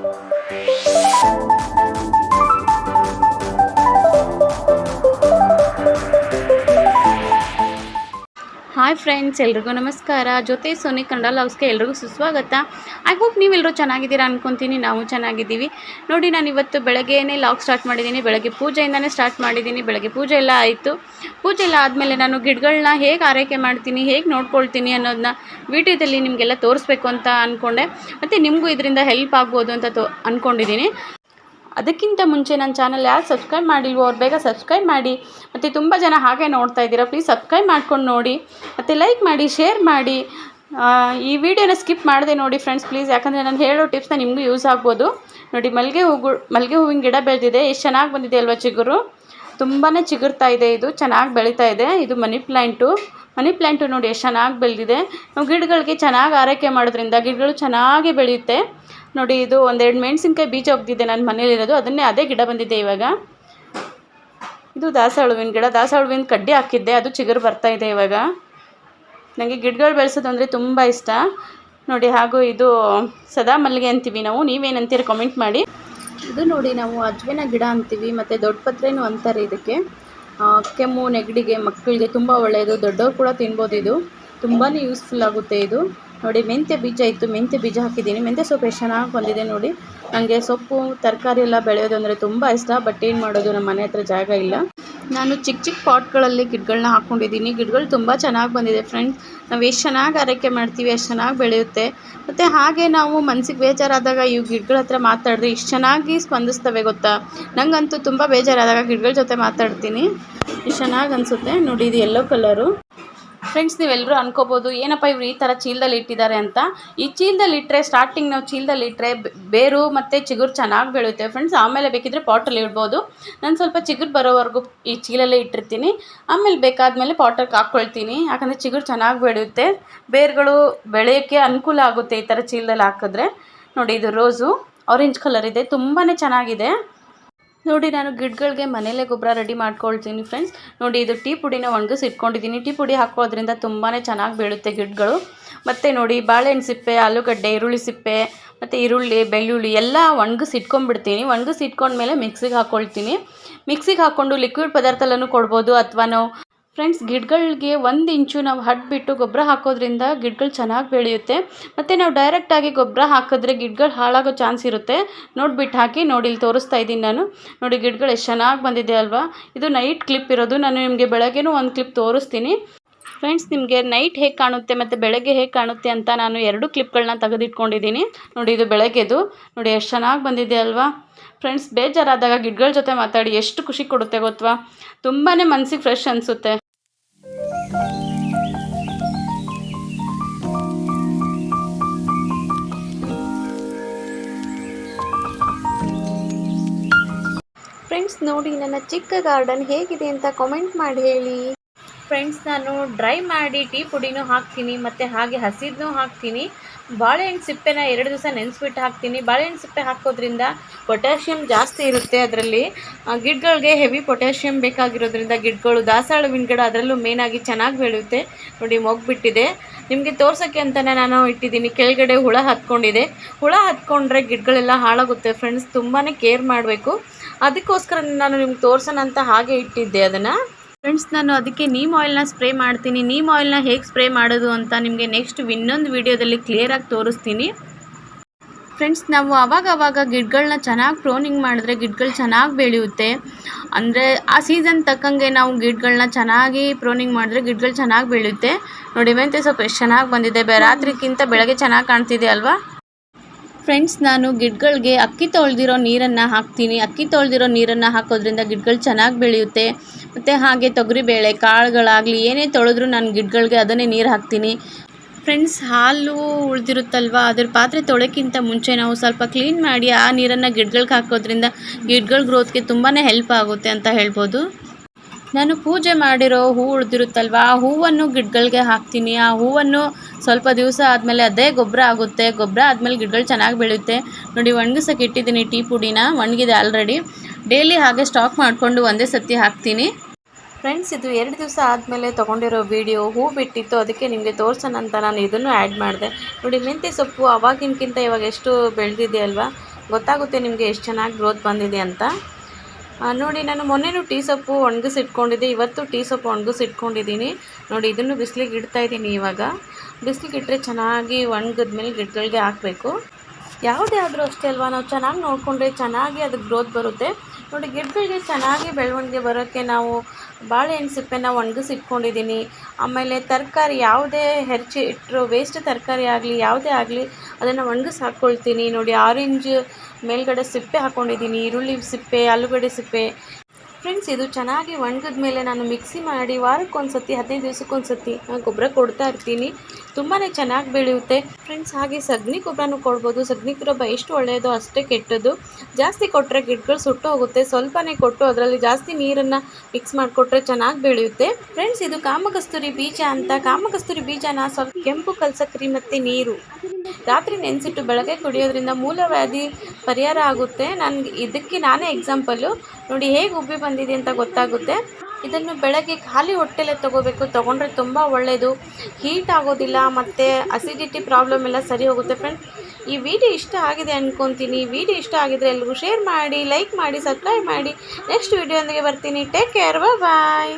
Thank you. Hi friends, ಎಲ್ರಿಗೂ ನಮಸ್ಕಾರ. ಜೊತೆ ಸೋನಿ ಕನ್ನಡ ಲಾಗ್ಸ್ಗೆ ಎಲ್ರಿಗೂ ಸುಸ್ವಾಗತ. ಐ ಹೋಪ್ ನೀವೆಲ್ಲರೂ ಚೆನ್ನಾಗಿದ್ದೀರಾ ಅನ್ಕೊತೀನಿ. ನಾವು ಚೆನ್ನಾಗಿದ್ದೀವಿ. ನೋಡಿ, ನಾನು ಇವತ್ತು ಬೆಳಗ್ಗೆನೇ ಲಾಗ್ ಸ್ಟಾರ್ಟ್ ಮಾಡಿದ್ದೀನಿ. ಬೆಳಗ್ಗೆ ಪೂಜೆಯಿಂದನೇ ಸ್ಟಾರ್ಟ್ ಮಾಡಿದ್ದೀನಿ. ಬೆಳಗ್ಗೆ ಪೂಜೆ ಎಲ್ಲ ಆಯಿತು. ಪೂಜೆ ಎಲ್ಲ ಆದಮೇಲೆ ನಾನು ಗಿಡಗಳನ್ನ ಹೇಗೆ ಆರೈಕೆ ಮಾಡ್ತೀನಿ, ಹೇಗೆ ನೋಡ್ಕೊಳ್ತೀನಿ ಅನ್ನೋದನ್ನ ವಿಡಿಯೋದಲ್ಲಿ ನಿಮಗೆಲ್ಲ ತೋರಿಸ್ಬೇಕು ಅಂತ ಅಂದ್ಕೊಂಡೆ ಮತ್ತು ನಿಮಗೂ ಇದರಿಂದ ಹೆಲ್ಪ್ ಆಗ್ಬೋದು ಅಂತ ತೋ ಅಂದ್ಕೊಂಡಿದ್ದೀನಿ ಅದಕ್ಕಿಂತ ಮುಂಚೆ ನನ್ನ ಚಾನಲ್ ಯಾರು ಸಬ್ಸ್ಕ್ರೈಬ್ ಮಾಡಿಲ್ವೋ ಅವ್ರು ಬೇಗ ಸಬ್ಸ್ಕ್ರೈಬ್ ಮಾಡಿ. ಮತ್ತು ತುಂಬ ಜನ ಹಾಗೆ ನೋಡ್ತಾ ಇದ್ದೀರಾ ಪ್ಲೀಸ್ ಸಬ್ಸ್ಕ್ರೈಬ್ ಮಾಡ್ಕೊಂಡು ನೋಡಿ. ಮತ್ತು ಲೈಕ್ ಮಾಡಿ ಶೇರ್ ಮಾಡಿ. ಈ ವಿಡಿಯೋನ ಸ್ಕಿಪ್ ಮಾಡಿದೆ ನೋಡಿ ಫ್ರೆಂಡ್ಸ್ ಪ್ಲೀಸ್ ಯಾಕಂದರೆ ನಾನು ಹೇಳೋ ಟಿಪ್ಸ್ನ ನಿಮಗೂ ಯೂಸ್ ಆಗ್ಬೋದು. ನೋಡಿ ಮಲ್ಲಿಗೆ ಹೂವು ಮಲ್ಲಿಗೆ ಹೂವಿನ ಗಿಡ ಬೆಳೆದಿದೆ. ಎಷ್ಟು ಚೆನ್ನಾಗಿ ಬಂದಿದೆ ಅಲ್ವಾ ಚಿಗುರು? ತುಂಬಾ ಚಿಗುರ್ತಾ ಇದೆ ಇದು. ಚೆನ್ನಾಗಿ ಬೆಳೀತಾ ಇದೆ. ಇದು ಮನಿ ಪ್ಲ್ಯಾಂಟು ಮನಿ ಪ್ಲ್ಯಾಂಟು ನೋಡಿ ಎಷ್ಟು ಚೆನ್ನಾಗಿ ಬೆಳೆದಿದೆ. ನಾವು ಗಿಡಗಳಿಗೆ ಚೆನ್ನಾಗಿ ಆರೈಕೆ ಮಾಡೋದ್ರಿಂದ ಗಿಡಗಳು ಚೆನ್ನಾಗಿ ಬೆಳೆಯುತ್ತೆ. ನೋಡಿ ಇದು ಒಂದೆರಡು ಮೆಣಸಿನ್ಕಾಯಿ ಬೀಜ ಒಗ್ದಿದೆ ನನ್ನ ಮನೇಲಿರೋದು ಅದನ್ನೇ ಅದೇ ಗಿಡ ಬಂದಿದೆ ಇವಾಗ. ಇದು ದಾಸವಾಳವಿನ ಗಿಡ ದಾಸವಾಳವಿನ ಕಡ್ಡಿ ಹಾಕಿದ್ದೆ, ಅದು ಚಿಗುರು ಬರ್ತಾ ಇದೆ ಇವಾಗ. ನನಗೆ ಗಿಡಗಳು ಬೆಳೆಸೋದು ಅಂದರೆ ತುಂಬ ಇಷ್ಟ. ನೋಡಿ ಹಾಗೂ ಇದು ಸದಾ ಮಲ್ಲಿಗೆ ಅಂತೀವಿ ನಾವು, ನೀವೇನಂತೀರ ಕಮೆಂಟ್ ಮಾಡಿ. ಇದು ನೋಡಿ ನಾವು ಅಜ್ವೇನ ಗಿಡ ಅಂತೀವಿ, ಮತ್ತು ದೊಡ್ಡ ಪತ್ರೆನೂ ಅಂತಾರೆ ಇದಕ್ಕೆ. ಕೆಮ್ಮು, ನೆಗಡಿಗೆ ಮಕ್ಕಳಿಗೆ ತುಂಬ ಒಳ್ಳೆಯದು, ದೊಡ್ಡವ್ರು ಕೂಡ ತಿನ್ಬೋದು ಇದು. ತುಂಬಾ ಯೂಸ್ಫುಲ್ ಆಗುತ್ತೆ ಇದು. ನೋಡಿ, ಮೆಂತ್ಯ ಬೀಜ ಇತ್ತು, ಮೆಂತ್ಯ ಬೀಜ ಹಾಕಿದ್ದೀನಿ. ಮೆಂತ್ಯ ಸೊಪ್ಪು ಎಷ್ಟು ಚೆನ್ನಾಗಿ ಬಂದಿದೆ ನೋಡಿ. ನನಗೆ ಸೊಪ್ಪು, ತರಕಾರಿ ಎಲ್ಲ ಬೆಳೆಯೋದು ಅಂದರೆ ತುಂಬ ಇಷ್ಟ, ಬಟ್ ಏನು ಮಾಡೋದು ನಮ್ಮ ಮನೆ ಹತ್ರ ಜಾಗ ಇಲ್ಲ. ನಾನು ಚಿಕ್ಕ ಚಿಕ್ಕ ಪಾಟ್ಗಳಲ್ಲಿ ಗಿಡಗಳನ್ನ ಹಾಕ್ಕೊಂಡಿದ್ದೀನಿ ಗಿಡಗಳು ತುಂಬ ಚೆನ್ನಾಗಿ ಬಂದಿದೆ ಫ್ರೆಂಡ್ಸ್ ನಾವು ಎಷ್ಟು ಚೆನ್ನಾಗಿ ಆರೈಕೆ ಮಾಡ್ತೀವಿ, ಅಷ್ಟು ಚೆನ್ನಾಗಿ ಬೆಳೆಯುತ್ತೆ. ಮತ್ತು ಹಾಗೆ ನಾವು ಮನ್ಸಿಗೆ ಬೇಜಾರಾದಾಗ ಇವು ಗಿಡಗಳ ಹತ್ರ ಮಾತಾಡಿದ್ರೆ ಇಷ್ಟು ಚೆನ್ನಾಗಿ ಸ್ಪಂದಿಸ್ತವೆ ಗೊತ್ತಾ? ನನಗಂತೂ ತುಂಬ ಬೇಜಾರಾದಾಗ ಗಿಡಗಳ ಜೊತೆ ಮಾತಾಡ್ತೀನಿ. ಎಷ್ಟು ಚೆನ್ನಾಗಿ ಅನಿಸುತ್ತೆ. ನೋಡಿ, ಇದು ಎಲ್ಲೋ ಕಲರು ಫ್ರೆಂಡ್ಸ್ ನೀವೆಲ್ಲರೂ ಅನ್ಕೋಬೋದು, ಏನಪ್ಪ ಇವ್ರು ಈ ಥರ ಚೀಲದಲ್ಲಿ ಇಟ್ಟಿದ್ದಾರೆ ಅಂತ. ಈ ಚೀಲದಲ್ಲಿ ಇಟ್ಟರೆ ಸ್ಟಾರ್ಟಿಂಗ್ ನಾವು ಚೀಲದಲ್ಲಿ ಇಟ್ಟರೆ ಬೇರು ಮತ್ತು ಚಿಗುರು ಚೆನ್ನಾಗಿ ಬೆಳೆಯುತ್ತೆ. ಫ್ರೆಂಡ್ಸ್ ಆಮೇಲೆ ಬೇಕಿದ್ರೆ ಪಾಟಲ್ಲಿ ಇಡ್ಬೋದು. ನಾನು ಸ್ವಲ್ಪ ಚಿಗುರು ಬರೋವರೆಗೂ ಈ ಚೀಲಲ್ಲೇ ಇಟ್ಟಿರ್ತೀನಿ. ಆಮೇಲೆ ಬೇಕಾದಮೇಲೆ ಪಾಟಕ್ಕೆ ಹಾಕ್ಕೊಳ್ತೀನಿ ಯಾಕಂದರೆ ಚಿಗುರು ಚೆನ್ನಾಗಿ ಬೆಳೆಯುತ್ತೆ. ಬೇರುಗಳು ಬೆಳೆಯೋಕ್ಕೆ ಅನುಕೂಲ ಆಗುತ್ತೆ ಈ ಥರ ಚೀಲದಲ್ಲಿ ಹಾಕಿದ್ರೆ. ನೋಡಿ, ಇದು ರೋಸು. ಆರೆಂಜ್ ಕಲರ್ ಇದೆ. ತುಂಬಾ ಚೆನ್ನಾಗಿದೆ. ನೋಡಿ, ನಾನು ಗಿಡಗಳಿಗೆ ಮನೇಲೇ ಗೊಬ್ಬರ ರೆಡಿ ಮಾಡ್ಕೊಳ್ತೀನಿ ಫ್ರೆಂಡ್ಸ್ ನೋಡಿ, ಇದು ಟೀ ಪುಡಿನ ಒಣಗಿಸಿ ಇಟ್ಕೊಂಡಿದ್ದೀನಿ. ಟೀ ಪುಡಿ ಹಾಕೋದ್ರಿಂದ ತುಂಬಾ ಚೆನ್ನಾಗಿ ಬೀಳುತ್ತೆ ಗಿಡಗಳು. ಮತ್ತು ನೋಡಿ, ಬಾಳೆಹಣ್ಣು ಸಿಪ್ಪೆ, ಆಲೂಗಡ್ಡೆ, ಈರುಳ್ಳಿ ಸಿಪ್ಪೆ, ಮತ್ತು ಈರುಳ್ಳಿ, ಬೆಳ್ಳುಳ್ಳಿ ಎಲ್ಲ ಒಣಗಿಸಿ ಇಟ್ಕೊಂಡ್ಬಿಡ್ತೀನಿ. ಒಣಗಿಸಿ ಇಟ್ಕೊಂಡ್ಮೇಲೆ ಮಿಕ್ಸಿಗೆ ಹಾಕ್ಕೊಳ್ತೀನಿ ಮಿಕ್ಸಿಗೆ ಹಾಕ್ಕೊಂಡು ಲಿಕ್ವಿಡ್ ಪದಾರ್ಥ ಎಲ್ಲನೂ ಕೊಡ್ಬೋದು. ಅಥವಾ ನಾವು ಫ್ರೆಂಡ್ಸ್, ಗಿಡಗಳಿಗೆ ಒಂದು ಇಂಚು ನಾವು ಹಡ್ಬಿಟ್ಟು ಗೊಬ್ಬರ ಹಾಕೋದ್ರಿಂದ ಗಿಡಗಳು ಚೆನ್ನಾಗಿ ಬೆಳೆಯುತ್ತೆ. ಮತ್ತು ನಾವು ಡೈರೆಕ್ಟಾಗಿ ಗೊಬ್ಬರ ಹಾಕಿದ್ರೆ ಗಿಡಗಳು ಹಾಳಾಗೋ ಚಾನ್ಸ್ ಇರುತ್ತೆ. ನೋಡ್ಬಿಟ್ಟು ಹಾಕಿ ನೋಡಿ, ಇಲ್ಲಿ ತೋರಿಸ್ತಾ ಇದ್ದೀನಿ ನಾನು. ನೋಡಿ, ಗಿಡಗಳು ಎಷ್ಟು ಚೆನ್ನಾಗಿ ಬಂದಿದೆ ಅಲ್ವಾ? ಇದು ನೈಟ್ ಕ್ಲಿಪ್ ಇರೋದು. ನಾನು ನಿಮಗೆ ಬೆಳಗ್ಗೆನೂ ಒಂದು ಕ್ಲಿಪ್ ತೋರಿಸ್ತೀನಿ. ಫ್ರೆಂಡ್ಸ್, ನಿಮಗೆ ನೈಟ್ ಹೇಗೆ ಕಾಣುತ್ತೆ ಮತ್ತು ಬೆಳಗ್ಗೆ ಹೇಗೆ ಕಾಣುತ್ತೆ ಅಂತ ನಾನು ಎರಡು ಕ್ಲಿಪ್ಗಳನ್ನ ತೆಗೆದಿಟ್ಕೊಂಡಿದ್ದೀನಿ. ನೋಡಿ, ಇದು ಬೆಳಗ್ಗೆದು. ನೋಡಿ, ಎಷ್ಟು ಚೆನ್ನಾಗಿ ಬಂದಿದೆ ಅಲ್ವಾ? ಫ್ರೆಂಡ್ಸ್, ಬೇಜಾರಾದಾಗ ಗಿಡಗಳ ಜೊತೆ ಮಾತಾಡಿ ಎಷ್ಟು ಖುಷಿ ಕೊಡುತ್ತೆ ಗೊತ್ತಾ? ತುಂಬಾ ಮನಸ್ಸಿಗೆ ಫ್ರೆಶ್ ಅನಿಸುತ್ತೆ. ಫ್ರೆಂಡ್ಸ್ ನೋಡಿ ನನ್ನ ಚಿಕ್ಕ ಗಾರ್ಡನ್ ಹೇಗಿದೆ ಅಂತ ಕಾಮೆಂಟ್ ಮಾಡಿ ಹೇಳಿ. ಫ್ರೆಂಡ್ಸ್ ನಾನು ಡ್ರೈ ಮಾಡಿ ಟೀ ಪುಡಿನೂ ಹಾಕ್ತೀನಿ, ಮತ್ತು ಹಾಗೆ ಹಸಿದನ್ನೂ ಹಾಕ್ತೀನಿ. ಬಾಳೆಹಣ್ಣು ಸಿಪ್ಪೆನ ಎರಡು ದಿವಸ ನೆನೆಸ್ಬಿಟ್ಟು ಹಾಕ್ತೀನಿ. ಬಾಳೆಹಣ್ಣು ಸಿಪ್ಪೆ ಹಾಕೋದ್ರಿಂದ ಪೊಟ್ಯಾಷಿಯಮ್ ಜಾಸ್ತಿ ಇರುತ್ತೆ ಅದರಲ್ಲಿ. ಗಿಡಗಳಿಗೆ ಹೆವಿ ಪೊಟ್ಯಾಷಿಯಮ್ ಬೇಕಾಗಿರೋದ್ರಿಂದ ಗಿಡಗಳು ದಾಸಾಳುವಿನ ಗಿಡ ಅದರಲ್ಲೂ ಮೇನಾಗಿ ಚೆನ್ನಾಗಿ ಬೆಳೆಯುತ್ತೆ. ನೋಡಿ, ಮೊಗ್ಬಿಟ್ಟಿದೆ. ನಿಮಗೆ ತೋರ್ಸೋಕ್ಕೆ ಅಂತಲೇ ನಾನು ಇಟ್ಟಿದ್ದೀನಿ. ಕೆಳಗಡೆ ಹುಳ ಹತ್ಕೊಂಡಿದೆ. ಹುಳ ಹತ್ಕೊಂಡ್ರೆ ಗಿಡಗಳೆಲ್ಲ ಹಾಳಾಗುತ್ತೆ ಫ್ರೆಂಡ್ಸ್. ತುಂಬಾ ಕೇರ್ ಮಾಡಬೇಕು. ಅದಕ್ಕೋಸ್ಕರ ನಾನು ನಿಮ್ಗೆ ತೋರ್ಸೋಣ ಅಂತ ಹಾಗೆ ಇಟ್ಟಿದ್ದೆ ಅದನ್ನು. ಫ್ರೆಂಡ್ಸ್ ನಾನು ಅದಕ್ಕೆ ನೀಮ್ ಆಯಿಲ್ನ ಸ್ಪ್ರೇ ಮಾಡ್ತೀನಿ. ನೀಮ್ ಆಯಿಲ್ನ ಹೇಗೆ ಸ್ಪ್ರೇ ಮಾಡೋದು ಅಂತ ನಿಮಗೆ ನೆಕ್ಸ್ಟ್ ಇನ್ನೊಂದು ವಿಡಿಯೋದಲ್ಲಿ ಕ್ಲಿಯರಾಗಿ ತೋರಿಸ್ತೀನಿ. ಫ್ರೆಂಡ್ಸ್ ನಾವು ಆವಾಗ ಆವಾಗ ಗಿಡಗಳನ್ನ ಚೆನ್ನಾಗಿ ಪ್ರೋನಿಂಗ್ ಮಾಡಿದ್ರೆ ಗಿಡಗಳು ಚೆನ್ನಾಗಿ ಬೆಳೆಯುತ್ತೆ. ಅಂದರೆ ಆ ಸೀಸನ್ ತಕ್ಕಂಗೆ ನಾವು ಗಿಡಗಳನ್ನ ಚೆನ್ನಾಗಿ ಪ್ರೋನಿಂಗ್ ಮಾಡಿದ್ರೆ ಗಿಡಗಳು ಚೆನ್ನಾಗಿ ಬೆಳೆಯುತ್ತೆ. ನೋಡಿ ಮೆಂತೆ ಸ್ವಲ್ಪ ಎಷ್ಟು ಚೆನ್ನಾಗಿ ಬಂದಿದೆ. ರಾತ್ರಿಗಿಂತ ಬೆಳಗ್ಗೆ ಚೆನ್ನಾಗಿ ಕಾಣ್ತಿದೆ ಅಲ್ವಾ? ಫ್ರೆಂಡ್ಸ್ ನಾನು ಗಿಡಗಳಿಗೆ ಅಕ್ಕಿ ತೊಳೆದಿರೋ ನೀರನ್ನು ಹಾಕ್ತೀನಿ. ಅಕ್ಕಿ ತೊಳೆದಿರೋ ನೀರನ್ನು ಹಾಕೋದ್ರಿಂದ ಗಿಡಗಳು ಚೆನ್ನಾಗಿ ಬೆಳೆಯುತ್ತೆ. ಮತ್ತು ಹಾಗೆ ತೊಗರಿಬೇಳೆ ಕಾಳುಗಳಾಗಲಿ, ಏನೇ ತೊಳೆದ್ರು ನಾನು ಗಿಡಗಳಿಗೆ ಅದನ್ನೇ ನೀರು ಹಾಕ್ತೀನಿ. ಫ್ರೆಂಡ್ಸ್ ಹಾಲು ಉಳಿದಿರುತ್ತಲ್ವ? ಅದ್ರ ಪಾತ್ರೆ ತೊಳೆಕ್ಕಿಂತ ಮುಂಚೆ ನಾವು ಸ್ವಲ್ಪ ಕ್ಲೀನ್ ಮಾಡಿ ಆ ನೀರನ್ನು ಗಿಡಗಳಿಗೆ ಹಾಕೋದ್ರಿಂದ ಗಿಡಗಳ ಗ್ರೋತ್ಗೆ ತುಂಬಾ ಹೆಲ್ಪ್ ಆಗುತ್ತೆ ಅಂತ ಹೇಳ್ಬೋದು. ನಾನು ಪೂಜೆ ಮಾಡಿರೋ ಹೂ ಉಳಿದಿರುತ್ತಲ್ವ? ಆ ಹೂವನ್ನು ಗಿಡಗಳಿಗೆ ಹಾಕ್ತೀನಿ. ಆ ಹೂವನ್ನು ಸ್ವಲ್ಪ ದಿವಸ ಆದಮೇಲೆ ಅದೇ ಗೊಬ್ಬರ ಆಗುತ್ತೆ. ಗೊಬ್ಬರ ಆದಮೇಲೆ ಗಿಡಗಳು ಚೆನ್ನಾಗಿ ಬೆಳೆಯುತ್ತೆ. ನೋಡಿ, ಒಣಗಿಸೋಕೆ ಇಟ್ಟಿದ್ದೀನಿ ಟೀ ಪುಡಿನ. ಒಣಗಿದೆ ಆಲ್ರೆಡಿ ಡೈಲಿ ಹಾಗೆ ಸ್ಟಾಕ್ ಮಾಡಿಕೊಂಡು ಒಂದೇ ಸತಿ ಹಾಕ್ತೀನಿ. ಫ್ರೆಂಡ್ಸ್ ಇದು ಎರಡು ದಿವಸ ಆದಮೇಲೆ ತೊಗೊಂಡಿರೋ ವಿಡಿಯೋ ಹೂ ಬಿಟ್ಟಿತ್ತು. ಅದಕ್ಕೆ ನಿಮಗೆ ತೋರ್ಸೋಣ ಅಂತ ನಾನು ಇದನ್ನು ಆ್ಯಡ್ ಮಾಡಿದೆ. ನೋಡಿ, ಮೆಂತ್ಯ ಸೊಪ್ಪು ಅವಾಗಿನಕ್ಕಿಂತ ಇವಾಗ ಎಷ್ಟು ಬೆಳೆದಿದೆ ಅಲ್ವಾ ಗೊತ್ತಾಗುತ್ತೆ ನಿಮಗೆ ಎಷ್ಟು ಚೆನ್ನಾಗಿ ಗ್ರೋತ್ ಬಂದಿದೆ ಅಂತ. ನೋಡಿ, ನಾನು ಮೊನ್ನೆನೂ ಟೀ ಸೊಪ್ಪು ಒಣಗಿಸಿಟ್ಕೊಂಡಿದ್ದೆ. ಇವತ್ತು ಟೀ ಸೊಪ್ಪು ಒಣಗಿಸಿಟ್ಕೊಂಡಿದ್ದೀನಿ. ನೋಡಿ, ಇದನ್ನು ಬಿಸಿಲಿಗೆ ಇಡ್ತಾ ಇದ್ದೀನಿ ಇವಾಗ. ಬಿಸಿಲಿಗೆ ಇಟ್ಟರೆ ಚೆನ್ನಾಗಿ ಒಣಗಿದ ಮೇಲೆ ಗಿಡಗಳಿಗೆ ಹಾಕಬೇಕು. ಯಾವುದೇ ಆದರೂ ಅಷ್ಟೇ ಅಲ್ವಾ? ನಾವು ಚೆನ್ನಾಗಿ ನೋಡಿಕೊಂಡ್ರೆ ಚೆನ್ನಾಗಿ ಅದು ಗ್ರೋತ್ ಬರುತ್ತೆ. ನೋಡಿ, ಗಿಡಗಳಿಗೆ ಚೆನ್ನಾಗಿ ಬೆಳವಣಿಗೆ ಬರೋಕ್ಕೆ ನಾವು ಬಾಳೆಹಣ್ಣು ಸಿಪ್ಪೆನ ಒಣಗಿಸಿ ಇಟ್ಕೊಂಡಿದ್ದೀನಿ ಆಮೇಲೆ ತರಕಾರಿ ಯಾವುದೇ ಹೆರ್ಚಿ ಇಟ್ಟರು ವೇಸ್ಟ್ ತರಕಾರಿ ಆಗಲಿ, ಯಾವುದೇ ಆಗಲಿ, ಅದನ್ನು ಒಣಗಿಸಿ ಹಾಕ್ಕೊಳ್ತೀನಿ. ನೋಡಿ ಆರೆಂಜ್ ಮೇಲ್ಗಡೆ ಸಿಪ್ಪೆ ಹಾಕ್ಕೊಂಡಿದ್ದೀನಿ ಈರುಳ್ಳಿ ಸಿಪ್ಪೆ, ಆಲೂಗಡ್ಡೆ ಸಿಪ್ಪೆ. ಫ್ರೆಂಡ್ಸ್ ಇದು ಚೆನ್ನಾಗಿ ಒಣಗಿದ ಮೇಲೆ ನಾನು ಮಿಕ್ಸಿ ಮಾಡಿ ವಾರಕ್ಕೊಂದು ಸತಿ ಹದಿನೈದು ದಿವ್ಸಕ್ಕೊಂದ್ಸತಿ ಗೊಬ್ಬರ ಕೊಡ್ತಾ ಇರ್ತೀನಿ. ತುಂಬಾ ಚೆನ್ನಾಗಿ ಬೆಳೆಯುತ್ತೆ. ಫ್ರೆಂಡ್ಸ್ ಹಾಗೆ ಸಗಣಿ ಗೊಬ್ಬರನೂ ಕೊಡ್ಬೋದು. ಸಗ್ನಿ ಗೊಬ್ಬರ ಎಷ್ಟು ಒಳ್ಳೆಯದೋ ಅಷ್ಟೇ ಕೆಟ್ಟದ್ದು. ಜಾಸ್ತಿ ಕೊಟ್ಟರೆ ಗಿಡಗಳು ಸುಟ್ಟು ಹೋಗುತ್ತೆ ಸ್ವಲ್ಪನೇ ಕೊಟ್ಟು ಅದರಲ್ಲಿ ಜಾಸ್ತಿ ನೀರನ್ನು ಮಿಕ್ಸ್ ಮಾಡಿಕೊಟ್ರೆ ಚೆನ್ನಾಗಿ ಬೆಳೆಯುತ್ತೆ. ಫ್ರೆಂಡ್ಸ್ ಇದು ಕಾಮಕಸ್ತೂರಿ ಬೀಜ ಅಂತ. ಕಾಮಕಸ್ತೂರಿ ಬೀಜನ ಸ್ವಲ್ಪ ಕೆಂಪು ಕಲ್ಸಕ್ರಿ ಮತ್ತು ನೀರು. ರಾತ್ರಿ ನೆನೆಸಿಟ್ಟು ಬೆಳಗ್ಗೆ ಕುಡಿಯೋದ್ರಿಂದ ಮೂಲವ್ಯಾಧಿ ಪರಿಹಾರ ಆಗುತ್ತೆ. ನನಗೆ ಇದಕ್ಕೆ ನಾನೇ ಎಕ್ಸಾಂಪಲ್ಲು ನೋಡಿ ಹೇಗೆ ಉಬ್ಬಿ ಬಂದಿದೆ ಅಂತ ಗೊತ್ತಾಗುತ್ತೆ. ಇದನ್ನು ಬೆಳಗ್ಗೆ ಖಾಲಿ ಹೊಟ್ಟೆಲೆ ತಗೋಬೇಕು. ತೊಗೊಂಡ್ರೆ ತುಂಬ ಒಳ್ಳೆಯದು ಹೀಟ್ ಆಗೋದಿಲ್ಲ, ಮತ್ತು ಅಸಿಡಿಟಿ ಪ್ರಾಬ್ಲಮ್ ಎಲ್ಲ ಸರಿ ಹೋಗುತ್ತೆ ಫ್ರೆಂಡ್ ಈ ವಿಡಿಯೋ ಇಷ್ಟ ಆಗಿದೆ ಅಂದ್ಕೊತೀನಿ ವಿಡಿಯೋ ಇಷ್ಟ ಆಗಿದ್ರೆ ಎಲ್ರಿಗೂ ಶೇರ್ ಮಾಡಿ ಲೈಕ್ ಮಾಡಿ ಸಬ್ಸ್ಕ್ರೈಬ್ ಮಾಡಿ. ನೆಕ್ಸ್ಟ್ ವಿಡಿಯೋಂದಿಗೆ ಬರ್ತೀನಿ. ಟೇಕ್ ಕೇರ್ ಬಾಯ್